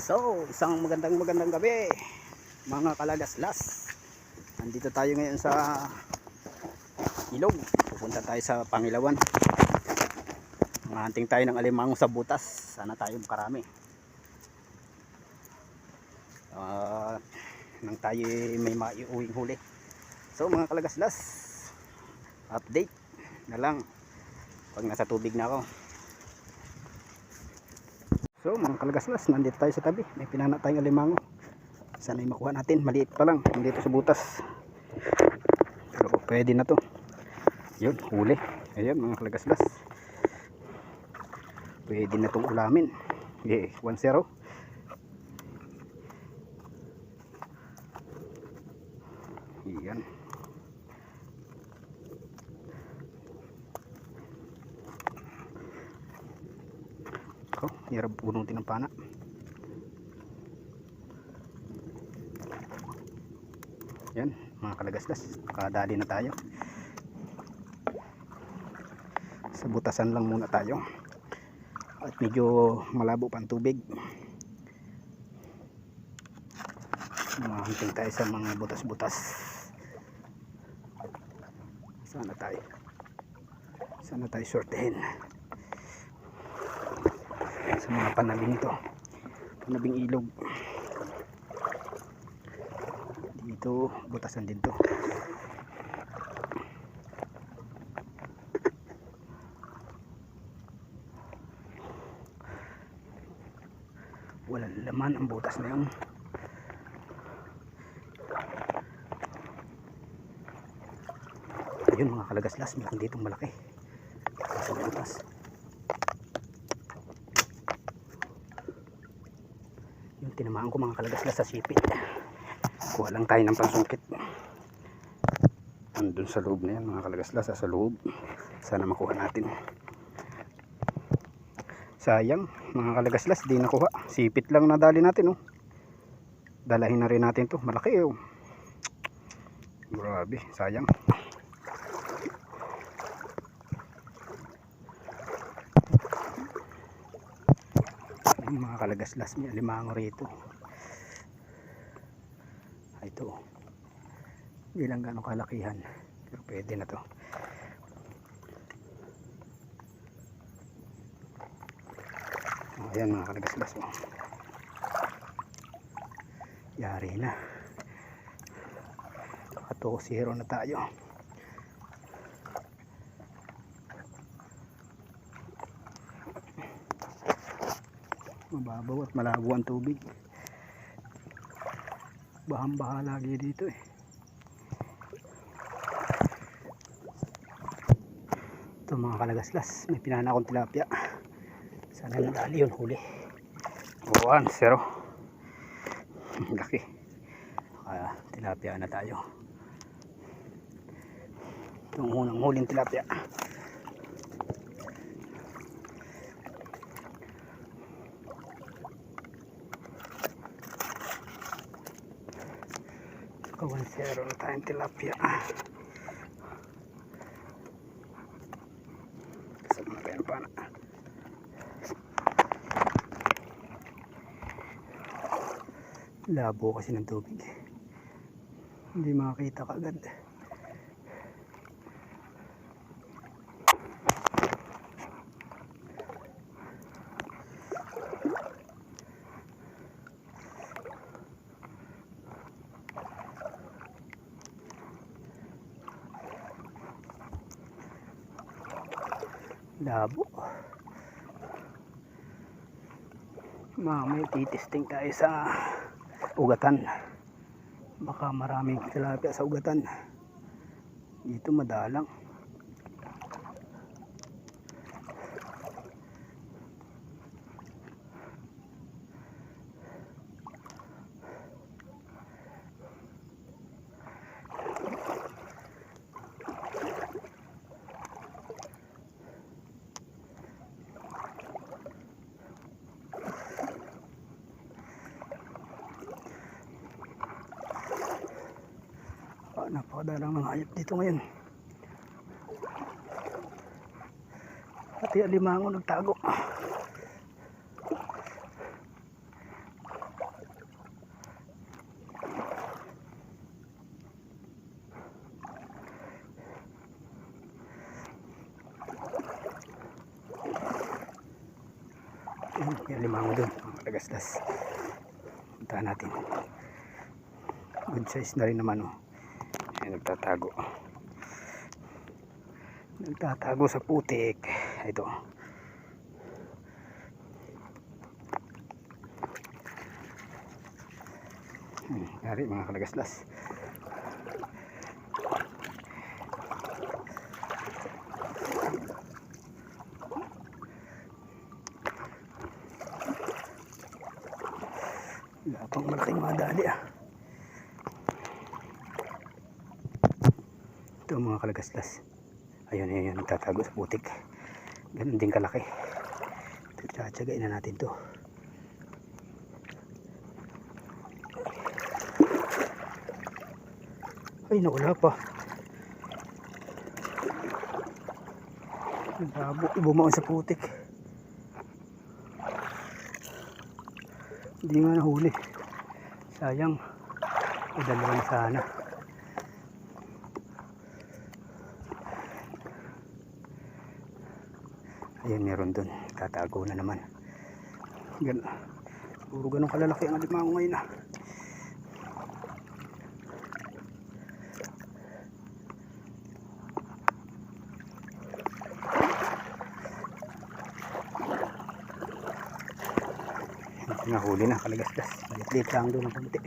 So, isang magandang magandang gabi mga kalagaslas. Nandito tayo ngayon sa ilog. Pupunta tayo sa Pangilawan. Manganting tayo ng alimango sa butas. Sana tayo makarami. Ah, nang tayo may maiuwing huli. So mga kalagaslas, update na lang pag nasa tubig na ako. So mga kalagaslas, nandito tayo sa tabi. May pinana tayong alimango. Sana yung makuha natin. Maliit pa lang. Nandito sa butas. Pero pwede na to. Yun, huli. Ayan mga kalagaslas. Pwede na tong ulamin. Yeah, 1-0. Yan. Ako, hirap punutin ng pana. Yan, mga kalagaslas. Nakadali na tayo. Sa butasan lang muna tayo. At medyo malabo pa ang tubig. Mahunting tayo sa mga butas-butas. Sana tayo. Sana tayo sortehin. Mga panabing ito. Panabing ilog. Dito, butasan din to. Walang laman ang butas na yun. Ayun mga kalagaslas, meron ditong malaki. Sa butas. Tinamaan ko mga kalagaslas sa sipit. Kuha lang tayo ng pansungkit. Andun sa loob na yan mga kalagaslas, sa loob. Sana makuha natin. Sayang, mga kalagaslas, di nakuha. Sipit lang nadali natin, oh. Dalahin na rin natin to. Malaki, oh. Grabe, sayang. Kalagaslas, may alimango rito. Ay, Ito. Hindi lang gano'ng kalakihan. Pero pwede na to. Oh, ayan mga kalagaslas. Oh. Yari na. Ato zero na tayo. Mababaw at malabo ang tubig. Bahang baha lagi dito eh. Ito mga kalagaslas. May pinana akong tilapia. Sana nadali yun huli. 1, 0. Laki. Kaya tilapia na tayo. Itong unang huling tilapia. Saka 1, 0 na tayong tilapia. Kasama na tayong pana. labo kasi ng tubig hindi makakita kagad labo. Mamay titesting tayo sa ugatan. Baka maraming tilapia sa ugatan. Dito madalang napakadala ng mga hayop dito ngayon. Pati alimango nagtago. Yung limango doon malagastas punta natin. Good size na rin naman oh. Nagtatago. Nagtatago sa putik. Ito. Hmm, yari mga kalagaslas. Wala pang malaking madali ah. Ito ang mga kalagaslas. Ayun, ayun, nagtatago sa putik. Ganun din kalaki. Tsatsagain na natin to. Ay, nawala pa. Labo, bumaon sa putik. Hindi nga nahuli. Sayang. Ay, dalawa na sana. Ayun, meron dun. Tatago na naman. Gan Puro ganun kalalaki ang alimango ngayon ah. Nahuli na kalagasgas. Malit-lit lang doon ang konti.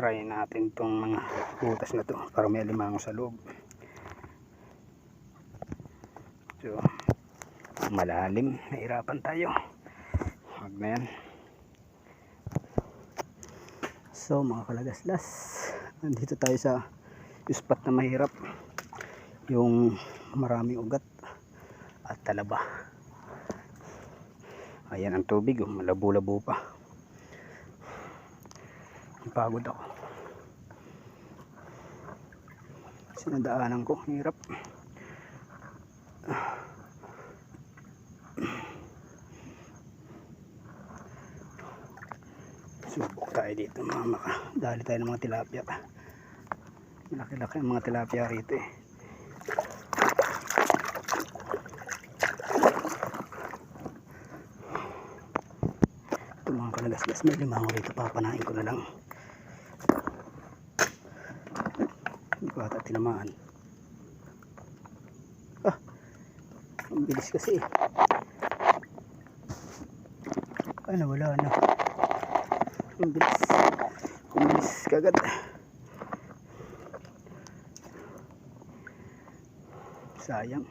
Try natin tong mga butas na to para may alimango sa loob. So, malalim. Nahirapan tayo. Huwag na yan. So mga kalagaslas, nandito tayo sa spot na mahirap. Yung maraming ugat at talaba. Ayan ang tubig, oh, malabo-labo pa. Pagod ako. Sinadaanan ko, hirap. Subok tayo dito mga maka. Dali tayo ng mga tilapia. Malaki-laki ang mga tilapia rito eh. Ito mga kalagasgas. May limango rito. Papanain ko na lang. Hindi ko ata tinamaan. Ah! Ang bilis kasi eh. Nawala na. Ang bilis. Ang bilis kagad. Sayang.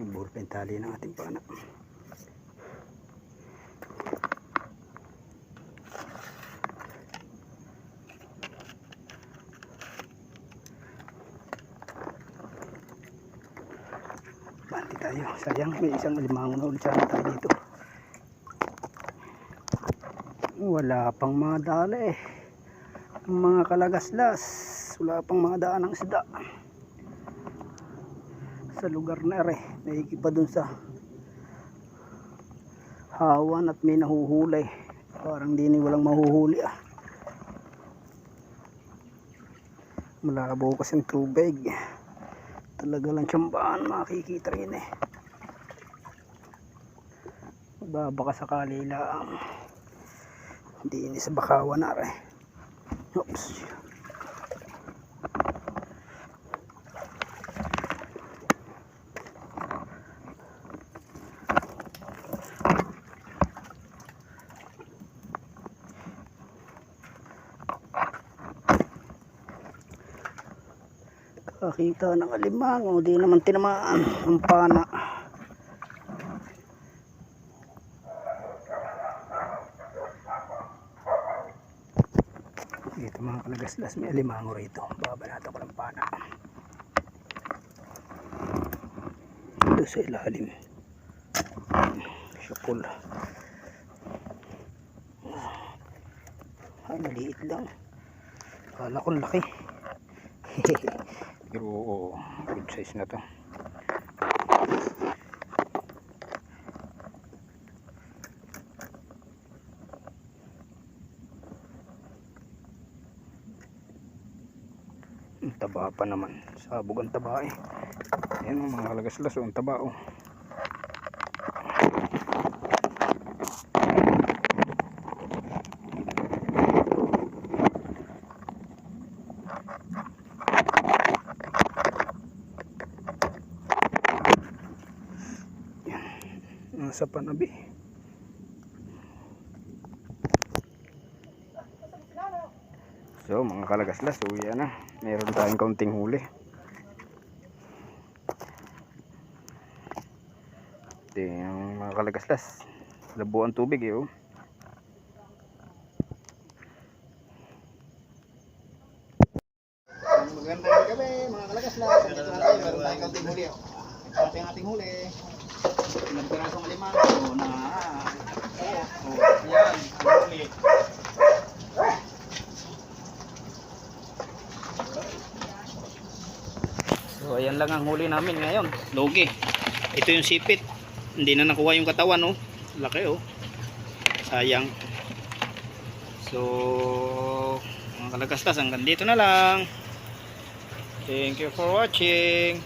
Yung ballpen tali ng ating pana. Bante tayo. Sayang, may isang alimango na ulit sana tayo dito. Wala pang mga dala eh. Ang mga kalagaslas. Wala pang mga daan ng isda. Sa lugar na re. Naikipa dun sa hawan at may nahuhulay. Parang di ni walang mahuhuli ah. Malabo kasi ang tubig talaga lang tsambahan makikita rin eh magbabaka sakali lang. Hindi ini sa bakawan na rin. Oops. Kakita ng alimango. Di naman tinamaan. Ang pana dito mga kalagaslas may alimango rito. Babanata ko ng pana. Dito sa ilalim. Syapul ay maliit lang. Kala ko laki. Pero oo, good size na to. Taba pa naman. Sabog ang taba eh. Ayan ang mga kalagaslas. oh, Ang taba oh. Nasa panabi. So mga kalagaslas, uwi na. Meron tayong kaunting huli. Ito yung mga kalagaslas. Labo ang tubig eh oh. Magandang gabi mga kalagaslas. Huli. oh. Ito natin ang ating huli. Ilang pirasong alimango na oh, yan, ang huli. So ayan lang ang huli namin ngayon. Logi. Ito yung sipit. Hindi na nakuha yung katawan oh. Laki oh. Sayang. So mga kalagastas hanggang dito na lang. Thank you for watching.